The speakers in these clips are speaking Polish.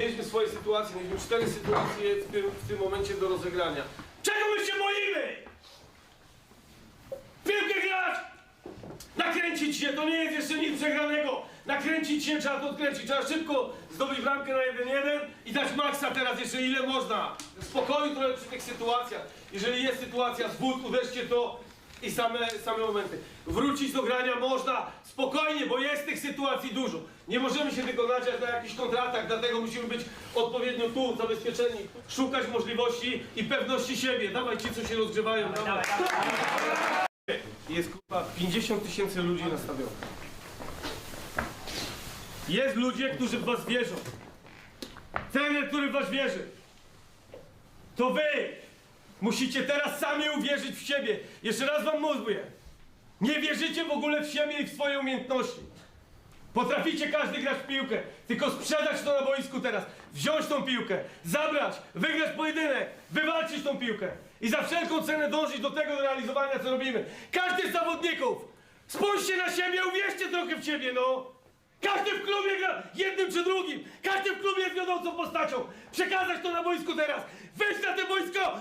Mieliśmy swoje sytuacje, mieliśmy cztery sytuacje w tym, w tym momencie do rozegrania. Czego my się boimy? Piłkę grać! Nakręcić się, to nie jest jeszcze nic przegranego. Nakręcić się, trzeba to odkręcić, trzeba szybko zdobyć bramkę na 1-1 i dać maksa teraz jeszcze ile można. Spokoju trochę przy tych sytuacjach. Jeżeli jest sytuacja, zwód, uderzcie to i same, same momenty. Wrócić do grania można spokojnie, bo jest tych sytuacji dużo. Nie możemy się tylko nadziać na jakiś kontratak, dlatego musimy być odpowiednio tu, zabezpieczeni, szukać możliwości i pewności siebie. Dawaj ci, co się rozgrzewają, dawaj. Jest kurwa 50 tysięcy ludzi na stadionie. Jest ludzie, którzy w was wierzą. Trener, który w was wierzy. To wy musicie teraz sami uwierzyć w siebie. Jeszcze raz wam mówię. Nie wierzycie w ogóle w siebie i w swoje umiejętności. Potraficie każdy grać w piłkę, tylko sprzedać to na boisku teraz, wziąć tą piłkę, zabrać, wygrać pojedynek, wywalczyć tą piłkę i za wszelką cenę dążyć do tego realizowania, co robimy. Każdy z zawodników, spójrzcie na siebie, uwierzcie trochę w siebie, no! Każdy w klubie gra jednym czy drugim, każdy w klubie jest wiodącą postacią. Przekazać to na boisku teraz, wejść na to boisko,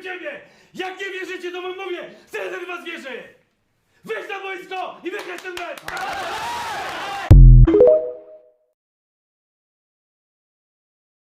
w siebie. Jak nie wierzycie, to wam mówię, trener was wierzy. Wyjdź na boisko i wygrać ten mecz!